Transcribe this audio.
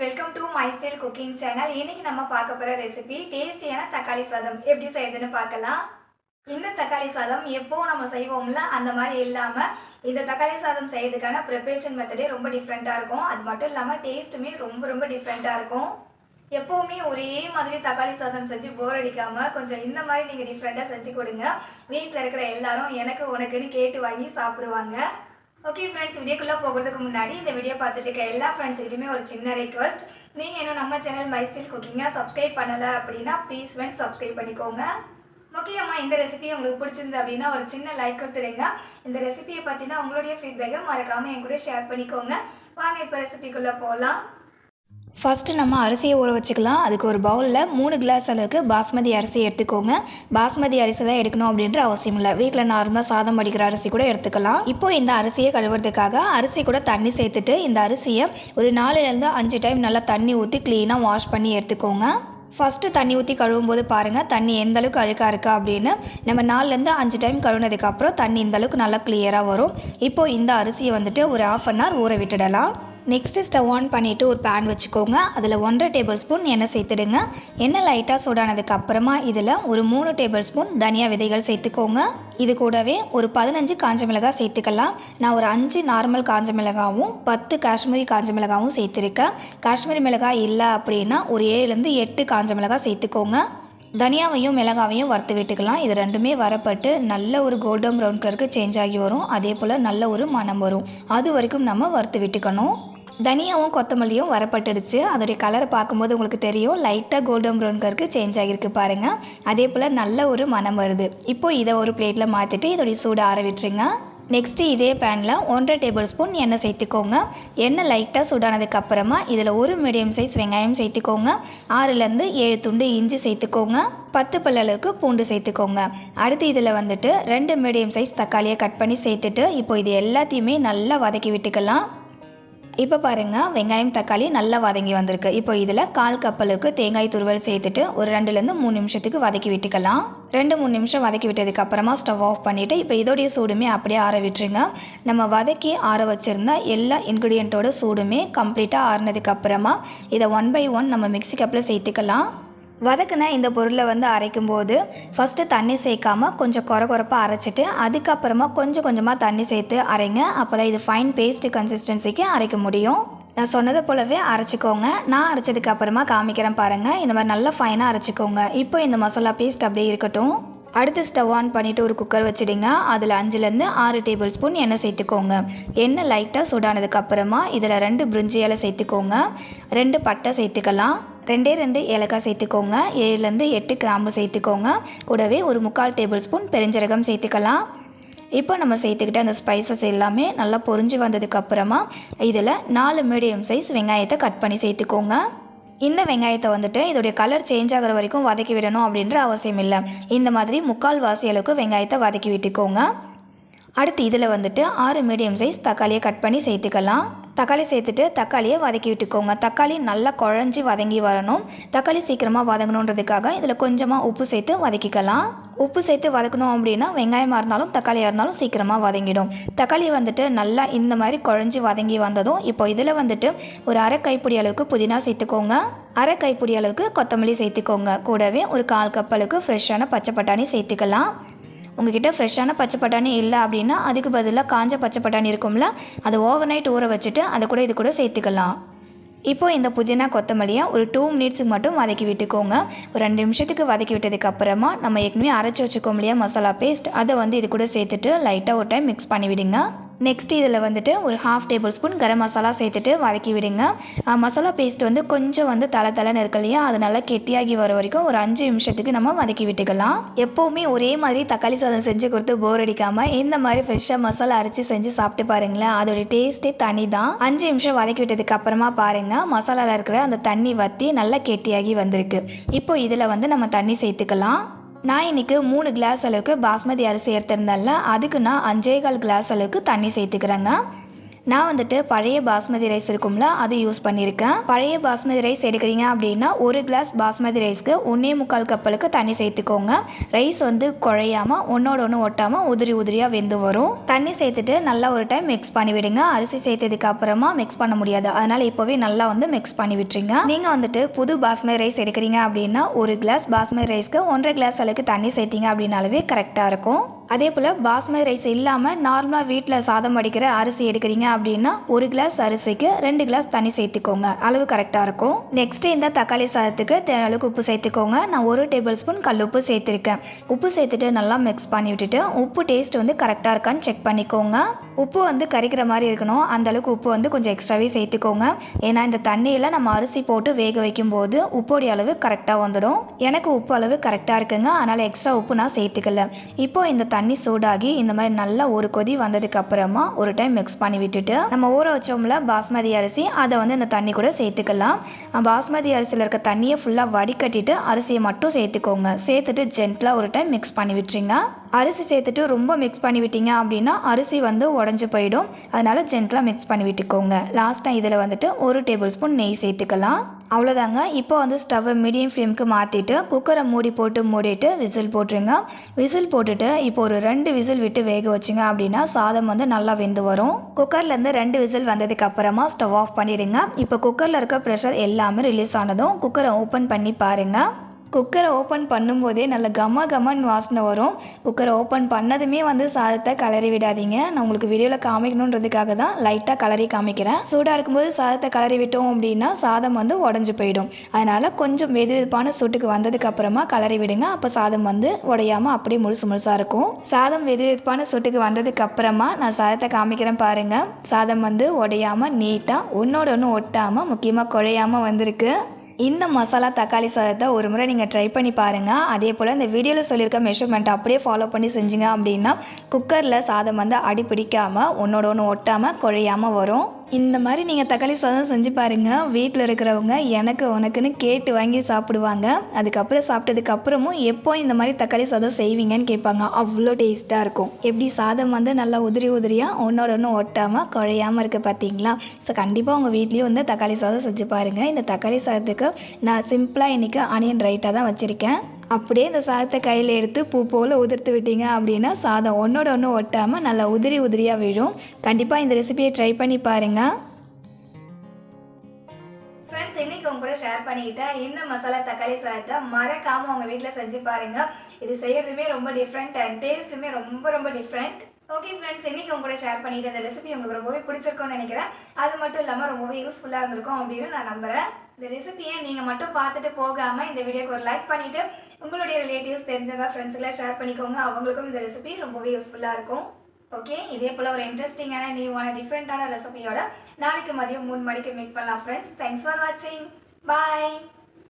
Welcome to my style cooking channel இன்னைக்கு நம்ம பார்க்க போகிற ரெசிபி டேஸ்டியான தக்காளி சாதம். எப்படி செய்யுதுன்னு பார்க்கலாம். இந்த தக்காளி சாதம் எப்போ நம்ம செய்வோம்ல அந்த மாதிரி இல்லாமல் இந்த தக்காளி சாதம் செய்யறதுக்கான ப்ரிப்பரேஷன் மெத்தடே ரொம்ப டிஃப்ரெண்ட்டாக இருக்கும். அது மட்டும் இல்லாமல் டேஸ்ட்டுமே ரொம்ப ரொம்ப டிஃப்ரெண்ட்டாக இருக்கும். எப்போவுமே ஒரே மாதிரி தக்காளி சாதம் செஞ்சு போர் அடிக்காமல் கொஞ்சம் இந்த மாதிரி நீங்கள் டிஃப்ரெண்ட்டாக செஞ்சு கொடுங்க. வீட்டில் இருக்கிற எல்லாரும் எனக்கு உனக்குன்னு கேட்டு வாங்கி சாப்பிடுவாங்க. ஓகே ஃப்ரெண்ட்ஸ் வீடியோக்குள்ளே போகிறதுக்கு முன்னாடி இந்த வீடியோ பார்த்துட்டு இருக்க எல்லா ஃப்ரெண்ட்ஸ்கிட்டையுமே ஒரு சின்ன ரெக்வஸ்ட் நீங்கள் இன்னும் நம்ம சேனல் மை ஸ்டில் குக்கிங்காக சப்ஸ்கிரைப் பண்ணலை அப்படின்னா ப்ளீஸ் ஃப்ரெண்ட்ஸ் சப்ஸ்கிரைப் பண்ணிக்கோங்க. முக்கியமாக இந்த ரெசிபி உங்களுக்கு பிடிச்சிருந்து அப்படின்னா ஒரு சின்ன லைக் கொடுத்துருங்க இந்த ரெசிபியை பார்த்தீங்கன்னா உங்களுடைய ஃபீட்பேக்கை மறக்காமல் என் கூட ஷேர் பண்ணிக்கோங்க. வாங்க இப்போ ரெசிபிக்குள்ளே போகலாம் ஃபஸ்ட்டு நம்ம அரிசியை ஊற வச்சுக்கலாம். அதுக்கு ஒரு பவுலில் மூணு கிளாஸ் அளவுக்கு பாஸ்மதி அரிசி எடுத்துக்கோங்க. பாஸ்மதி அரிசி தான் எடுக்கணும் அப்படின்ற அவசியம் இல்லை. வீட்டில் நார்மலாக சாதம் வடிக்கிற அரிசி கூட எடுத்துக்கலாம். இப்போ இந்த அரிசியை கழுவுறதுக்காக அரிசி கூட தண்ணி சேர்த்துட்டு இந்த அரிசியை ஒரு நாலுலேருந்து அஞ்சு டைம் நல்லா தண்ணி ஊற்றி க்ளீனாக வாஷ் பண்ணி எடுத்துக்கோங்க. ஃபஸ்ட்டு தண்ணி ஊற்றி கழுவும் போது பாருங்கள் தண்ணி எந்த அளவுக்கு அழுக்காக இருக்கா அப்படின்னு. நம்ம நாலுலேருந்து அஞ்சு டைம் கழுவுனதுக்கப்புறம் தண்ணி இந்த அளவுக்கு நல்லா கிளியராக வரும். இப்போது இந்த அரிசியை வந்துட்டு ஒரு ஆஃப் அன் ஹவர் ஊற விட்டுடலாம். நெக்ஸ்ட்டு ஸ்டவ் ஆன் பண்ணிவிட்டு ஒரு பேன் வச்சுக்கோங்க. அதில் ஒன்றரை டேபிள் ஸ்பூன் எண்ணெய் சேர்த்துடுங்க. எண்ணெய் லைட்டாக சூடானதுக்கு அப்புறமா இதில் ஒரு மூணு டேபிள் ஸ்பூன் தனியா விதைகள் சேர்த்துக்கோங்க. இது கூடவே ஒரு பதினஞ்சு காஞ்ச மிளகாய் சேர்த்துக்கலாம். நான் ஒரு அஞ்சு நார்மல் காஞ்ச மிளகாவும் பத்து காஷ்மீரி காஞ்ச மிளகாவும் சேர்த்துருக்கேன். காஷ்மீரி மிளகாய் இல்லை அப்படின்னா ஒரு ஏழுலேருந்து எட்டு காஞ்ச மிளகாய் சேர்த்துக்கோங்க. தனியாவையும் மிளகாவையும் வறுத்து விட்டுக்கலாம். இது ரெண்டுமே வரப்பட்டு நல்ல ஒரு கோல்டன் ப்ரௌன் கலருக்கு சேஞ்ச் ஆகி வரும். அதே போல் நல்ல ஒரு மணம் வரும். அது வரைக்கும் நம்ம வறுத்து விட்டுக்கணும். தனியாவும் கொத்தமல்லியும் வரப்பட்டுடுச்சு. அதோடைய கலரை பார்க்கும்போது உங்களுக்கு தெரியும். லைட்டாக கோல்டன் ப்ரௌன் கருக்கு சேஞ்ச் ஆகியிருக்கு பாருங்கள் அதே போல் நல்ல ஒரு மணம் வருது. இப்போது இதை ஒரு பிளேட்டில் மாற்றிட்டு இதோடைய சூடு ஆற விட்டுருங்க. நெக்ஸ்ட்டு இதே பேனில் ஒன்றரை டேபிள் ஸ்பூன் எண்ணெய் சேர்த்துக்கோங்க. எண்ணெய் லைட்டாக சூடானதுக்கப்புறமா இதில் ஒரு மீடியம் சைஸ் வெங்காயம் சேர்த்துக்கோங்க. ஆறுலேருந்து ஏழு துண்டு இஞ்சி சேர்த்துக்கோங்க. பத்து பல்லளவுக்கு பூண்டு சேர்த்துக்கோங்க. அடுத்து இதில் வந்துட்டு ரெண்டு மீடியம் சைஸ் தக்காளியை கட் பண்ணி சேர்த்துட்டு இப்போ இது எல்லாத்தையுமே நல்லா வதக்கி விட்டுக்கலாம். இப்போ பாருங்கள் வெங்காயம் தக்காளி நல்லா வதங்கி வந்திருக்கு. இப்போ இதில் கால் கப்பலுக்கு தேங்காய் துருவல் சேர்த்துட்டு ஒரு ரெண்டுலேருந்து மூணு நிமிஷத்துக்கு வதக்கி விட்டுக்கலாம். ரெண்டு மூணு நிமிஷம் வதக்கி விட்டதுக்கு அப்புறமா ஸ்டவ் ஆஃப் பண்ணிவிட்டு இப்போ இதோடைய சூடுமே அப்படியே ஆற விட்டுருங்க. நம்ம வதக்கி ஆற வச்சுருந்தா எல்லா இன்க்ரீடியண்ட்டோட சூடுமே கம்ப்ளீட்டாக ஆறுனதுக்கப்புறமா இதை ஒன் பை ஒன் நம்ம மிக்சி கப்பில் சேர்த்துக்கலாம். வதக்குன இந்த பொருளை வந்து அரைக்கும் போது ஃபஸ்ட்டு தண்ணி சேர்க்காம கொஞ்சம் குற குறப்பாக அரைச்சிட்டு அதுக்கப்புறமா கொஞ்சம் கொஞ்சமாக தண்ணி சேர்த்து அரைங்க. அப்போ தான் இது ஃபைன் பேஸ்ட் கன்சிஸ்டன்சிக்கு அரைக்க முடியும். நான் சொன்னது போலவே அரைச்சிக்கோங்க. நான் அரைச்சதுக்கு அப்புறமா காமிக்கிறேன் பாருங்கள் இந்த மாதிரி நல்லா ஃபைனாக அரைச்சிக்கோங்க. இப்போ இந்த மசாலா பேஸ்ட் அப்படியே இருக்கட்டும். அடுத்து ஸ்டவ் ஆன் பண்ணிவிட்டு ஒரு குக்கர் வச்சுடுங்க. அதில் அஞ்சுலேருந்து ஆறு டேபிள் ஸ்பூன் எண்ணெய் சேர்த்துக்கோங்க. எண்ணெய் லைட்டாக சூடானதுக்கப்புறமா இதில் ரெண்டு பிரிஞ்சி இலை சேர்த்துக்கோங்க. ரெண்டு பட்டை சேர்த்துக்கலாம். ரெண்டே ரெண்டு ஏலக்காய் சேர்த்துக்கோங்க. ஏழுலேருந்து எட்டு கிராம்பு சேர்த்துக்கோங்க. கூடவே ஒரு முக்கால் டேபிள் ஸ்பூன் பெருஞ்சீரகம் சேர்த்துக்கலாம். இப்போ நம்ம சேர்த்துக்கிட்ட அந்த ஸ்பைசஸ் எல்லாமே நல்லா பொரிஞ்சு வந்ததுக்கப்புறமா இதில் நாலு மீடியம் சைஸ் வெங்காயத்தை கட் பண்ணி சேர்த்துக்கோங்க. இந்த வெங்காயத்தை வந்துட்டு இதோடைய கலர் சேஞ்ச் ஆகிற வரைக்கும் வதக்கி விடணும் அப்படின்ற அவசியம் இல்லை. இந்த மாதிரி முக்கால் வாசி அளவுக்கு வெங்காயத்தை வதக்கி விட்டுக்கோங்க. அடுத்து இதில் வந்துட்டு ஆறு மீடியம் சைஸ் தக்காளியை கட் பண்ணி சேர்த்துக்கலாம். தக்காளி சேர்த்துட்டு தக்காளியை வதக்கி விட்டுக்கோங்க. தக்காளி நல்லா குழஞ்சி வதங்கி வரணும். தக்காளி சீக்கிரமாக வதங்கணுன்றதுக்காக இதில் கொஞ்சமாக உப்பு சேர்த்து வதக்கிக்கலாம். உப்பு சேர்த்து வதக்கணும் அப்படின்னா வெங்காயமாக இருந்தாலும் தக்காளியாக இருந்தாலும் சீக்கிரமாக வதங்கிடும். தக்காளி வந்துட்டு நல்லா இந்த மாதிரி குழஞ்சி வதங்கி வந்ததும் இப்போ இதில் வந்துட்டு ஒரு அரை கைப்பிடி அளவுக்கு புதினா சேர்த்துக்கோங்க. அரை கைப்பிடி அளவுக்கு கொத்தமல்லி சேர்த்துக்கோங்க. கூடவே ஒரு கால் கப் அளவுக்கு ஃப்ரெஷ்ஷான பச்சை பட்டாணி சேர்த்துக்கலாம். உங்ககிட்ட ஃப்ரெஷ்ஷான பச்சை பட்டாணி இல்லை அப்படின்னா அதுக்கு பதிலாக காஞ்ச பச்சை பட்டாணி இருக்கும்ல அதை ஓவர் நைட் ஊற வச்சுட்டு அதை கூட இது கூட சேர்த்துக்கலாம். இப்போது இந்த புதினா கொத்தமல்லியை ஒரு டூ மினிட்ஸுக்கு மட்டும் வதக்கி விட்டுக்கோங்க. ஒரு ரெண்டு நிமிஷத்துக்கு வதக்கி விட்டதுக்கு அப்புறமா நம்ம ஏற்கனவே அரைச்சி வச்சுக்கோம் இல்லையா மசாலா பேஸ்ட் அதை வந்து இது கூட சேர்த்துட்டு லைட்டாக ஒரு டைம் மிக்ஸ் பண்ணி விடுங்க நெக்ஸ்ட் இதில் வந்துட்டு ஒரு half tablespoon garam masala சேர்த்துட்டு வதக்கி விடுங்க. மசாலா பேஸ்ட் வந்து கொஞ்சம் வந்து தலை தலைன்னு இருக்கு இல்லையா? அது நல்லா கெட்டியாகி வர வரைக்கும் ஒரு அஞ்சு நிமிஷத்துக்கு நம்ம வதக்கி விட்டுக்கலாம். எப்போவுமே ஒரே மாதிரி தக்காளி சாதம் செஞ்சு கொடுத்து போர் அடிக்காமல் இந்த மாதிரி ஃப்ரெஷ்ஷாக மசாலா அரைச்சி செஞ்சு சாப்பிட்டு பாருங்களேன். அதோட டேஸ்ட்டே தனி தான் அஞ்சு நிமிஷம் வதக்கி விட்டதுக்கு அப்புறமா பாருங்க மசாலாவில் இருக்கிற அந்த தண்ணி வற்றி நல்லா கெட்டியாகி வந்திருக்கு. இப்போ இதில் வந்து நம்ம தண்ணி சேர்த்துக்கலாம். நான் இன்னைக்கு மூணு கிளாஸ் அளவுக்கு பாஸ்மதி அரிசி எடுத்திருந்தேன்ல அதுக்கு நான் அஞ்சே கால் கிளாஸ் அளவுக்கு தண்ணி சேர்த்துக்கிறேங்க. நான் வந்துட்டு பழைய பாஸ்மதி ரைஸ் இருக்கும்ல அது யூஸ் பண்ணியிருக்கேன் பழைய பாஸ்மதி ரைஸ் எடுக்கிறீங்க அப்படின்னா ஒரு கிளாஸ் பாஸ்மதி ரைஸ்க்கு ஒன்றே முக்கால் கப்பலுக்கு தண்ணி சேர்த்துக்கோங்க. ரைஸ் வந்து குழையாமல் ஒன்றோட ஒன்று ஒட்டாமல் உதிரி உதிரியாக வெந்து வரும். தண்ணி சேர்த்துட்டு நல்லா ஒரு டைம் மிக்ஸ் பண்ணி விடுங்க. அரிசி சேர்த்ததுக்கு அப்புறமா மிக்ஸ் பண்ண முடியாது. அதனால் இப்போவே நல்லா வந்து மிக்ஸ் பண்ணி விட்டுருங்க. நீங்கள் வந்துட்டு புது பாஸ்மதி ரைஸ் எடுக்கிறீங்க அப்படின்னா ஒரு கிளாஸ் பாஸ்மதி ரைஸ்க்கு ஒன்றரை கிளாஸ் அளவுக்கு தண்ணி சேர்த்தீங்க அப்படின்னாலவே கரெக்டாக இருக்கும். அதே போல் பாஸ்மதி ரைஸ் இல்லாமல் நார்மலாக வீட்டில் சாதம் அடிக்கிற அரிசி எடுக்கிறீங்க அப்படின்னா ஒரு கிளாஸ் அரிசிக்கு ரெண்டு கிளாஸ் தண்ணி சேர்த்துக்கோங்க. அளவு கரெக்டாக இருக்கும். நெக்ஸ்ட்டு இந்த தக்காளி சாதத்துக்கு தேவையான உப்பு சேர்த்துக்கோங்க. நான் ஒரு டேபிள் ஸ்பூன் கல் உப்பு சேர்த்துருக்கேன். உப்பு சேர்த்துட்டு நல்லா மிக்ஸ் பண்ணி விட்டுட்டு உப்பு டேஸ்ட் வந்து கரெக்டாக இருக்கான்னு செக் பண்ணிக்கோங்க. உப்பு வந்து கரிக்கிற மாதிரி இருக்கணும். அந்தளவுக்கு உப்பு வந்து கொஞ்சம் எக்ஸ்ட்ராவே சேர்த்துக்கோங்க. ஏன்னா இந்த தண்ணியில் நம்ம அரிசி போட்டு வேக வைக்கும்போது உப்போடைய அளவு கரெக்டாக வந்துடும். எனக்கு உப்பு அளவு கரெக்டாக இருக்குங்க. அதனால் எக்ஸ்ட்ரா உப்பு நான் சேர்த்துக்கல. இப்போ இந்த தண்ணி தண்ணி சூடாகி இந்த மாதிரி நல்லா ஒரு கொதி வந்ததுக்கு அப்புறமா ஒரு டைம் மிக்ஸ் பண்ணி விட்டுட்டு நம்ம ஊற வச்சோம்ல பாஸ்மதி அரிசி அதை வந்து இந்த தண்ணி கூட சேர்த்துக்கலாம். பாஸ்மதி அரிசியில் இருக்க தண்ணியை ஃபுல்லாக வடிகட்டிட்டு அரிசியை மட்டும் சேர்த்துக்கோங்க. சேர்த்துட்டு ஜென்டலாக ஒரு டைம் மிக்ஸ் பண்ணி விட்டுருங்க. அரிசி சேர்த்துட்டு ரொம்ப மிக்ஸ் பண்ணி விட்டீங்க அப்படின்னா அரிசி வந்து உடஞ்சி போயிடும். அதனால் ஜென்டலாக மிக்ஸ் பண்ணி விட்டுக்கோங்க. லாஸ்ட்டாக இதில் வந்துட்டு ஒரு டேபிள் ஸ்பூன் நெய் சேர்த்துக்கலாம். அவ்வளோதாங்க இப்போ வந்து ஸ்டவ்வை மீடியம் ஃப்ளேமுக்கு மாற்றிட்டு குக்கரை மூடி போட்டு மூடிட்டு விசில் போட்டுருங்க. விசில் போட்டுட்டு இப்போ ஒரு ரெண்டு விசில் விட்டு வேக வச்சிங்க அப்படின்னா சாதம் வந்து நல்லா வெந்து வரும். குக்கர்லேருந்து ரெண்டு விசில் வந்ததுக்கு அப்புறமா ஸ்டவ் ஆஃப் பண்ணிவிடுங்க இப்போ குக்கரில் இருக்க ப்ரெஷர் எல்லாமே ரிலீஸ் ஆனதும் குக்கரை ஓப்பன் பண்ணி பாருங்கள் குக்கரை ஓப்பன் பண்ணும்போதே நல்ல கம கமன்னு வாசனை வரும். குக்கரை ஓப்பன் பண்ணதுமே வந்து சாதத்தை கலரி விடாதீங்க. நான் உங்களுக்கு வீடியோவில் காமிக்கணுன்றதுக்காக தான் லைட்டாக கலரி காமிக்கிறேன். சூடாக இருக்கும்போது சாதத்தை கலரி விட்டோம் அப்படின்னா சாதம் வந்து உடஞ்சி போயிடும். அதனால் கொஞ்சம் வெது வெதுப்பான சூட்டுக்கு வந்ததுக்கப்புறமா கலரி விடுங்க. அப்போ சாதம் வந்து உடையாமல் அப்படியே முழுசு முழுசாக இருக்கும். சாதம் வெது வெதுப்பான சூட்டுக்கு வந்ததுக்கப்புறமா நான் சாதத்தை காமிக்கிறேன் பாருங்கள் சாதம் வந்து உடையாமல் நீட்டாக ஒன்றோட ஒன்று ஒட்டாமல் முக்கியமாக குழையாமல் வந்திருக்கு. இந்த மசாலா தக்காளி சாதத்தை ஒரு முறை நீங்கள் ட்ரை பண்ணி பாருங்கள் அதே போல் இந்த வீடியோவில் சொல்லியிருக்க மெஷர்மெண்ட் அப்படியே ஃபாலோ பண்ணி செஞ்சீங்க அப்படின்னா குக்கரில் சாதம் வந்து அடி பிடிக்காமல் ஒன்றோட ஒன்று ஒட்டாமல் குழையாமல் வரும். இந்த மாதிரி நீங்கள் தக்காளி சாதம் செஞ்சு பாருங்கள் வீட்டில் இருக்கிறவங்க எனக்கு உனக்குன்னு கேட்டு வாங்கி சாப்பிடுவாங்க. அதுக்கப்புறம் சாப்பிட்டதுக்கப்புறமும் எப்போ இந்த மாதிரி தக்காளி சாதம் செய்வீங்கன்னு கேட்பாங்க. அவ்வளோ டேஸ்ட்டாக இருக்கும். எப்படி சாதம் வந்து நல்லா உதிரி உதிரியாக ஒன்றோட ஒன்று ஒட்டாமல் குழையாமல் இருக்குது பார்த்தீங்களா ஸோ கண்டிப்பாக உங்கள் வீட்லேயும் வந்து தக்காளி சாதம் செஞ்சு பாருங்கள் இந்த தக்காளி சாதத்துக்கு நான் சிம்பிளாக இன்றைக்கி ஆனியன் ரைட்டாக தான் வச்சுருக்கேன். அப்படியே இந்த சாதத்தை கையில் எடுத்து பூ போல் உதிர்த்து விட்டீங்க அப்படின்னா சாதம் ஒன்றோட ஒன்று ஒட்டாமல் நல்லா உதிரி உதிரியாக விழும். கண்டிப்பாக இந்த ரெசிபியை ட்ரை பண்ணி பாருங்கள் ஃப்ரெண்ட்ஸ் இன்னைக்கு உங்க கூட ஷேர் பண்ணிக்கிட்டேன் இந்த மசாலா தக்காளி சாதத்தை மறக்காம உங்க வீட்டில் செஞ்சு பாருங்க. இது செய்யறதுமே ரொம்ப டிஃப்ரெண்ட் அண்ட் டேஸ்ட்டுமே ரொம்ப ரொம்ப டிஃப்ரெண்ட் ஓகே ஃப்ரெண்ட்ஸ் இன்னைக்கு உங்க கூட ஷேர் பண்ணிட்டு இந்த ரெசிபி உங்களுக்கு ரொம்பவே பிடிச்சிருக்கும்னு நினைக்கிறேன். அது மட்டும் இல்லாமல் ரொம்பவே யூஸ்ஃபுல்லாக இருந்திருக்கும் அப்படின்னு நான் நம்புறேன். இந்த ரெசிபியை நீங்கள் மட்டும் பார்த்துட்டு போகாமல் இந்த வீடியோக்கு ஒரு லைக் பண்ணிவிட்டு உங்களுடைய ரிலேட்டிவ்ஸ் தெரிஞ்சவங்க ஃப்ரெண்ட்ஸுக்கெல்லாம் ஷேர் பண்ணிக்கோங்க. அவங்களுக்கும் இந்த ரெசிபி ரொம்பவே யூஸ்ஃபுல்லாக இருக்கும். ஓகே இதே போல் ஒரு இன்ட்ரெஸ்டிங்கான நியூவான டிஃப்ரெண்ட்டான ரெசிபியோட நாளைக்கு மதியம் மூணு மணிக்கு மீட் பண்ணலாம் ஃப்ரெண்ட்ஸ் தேங்க்ஸ் ஃபார் வாட்சிங் பாய்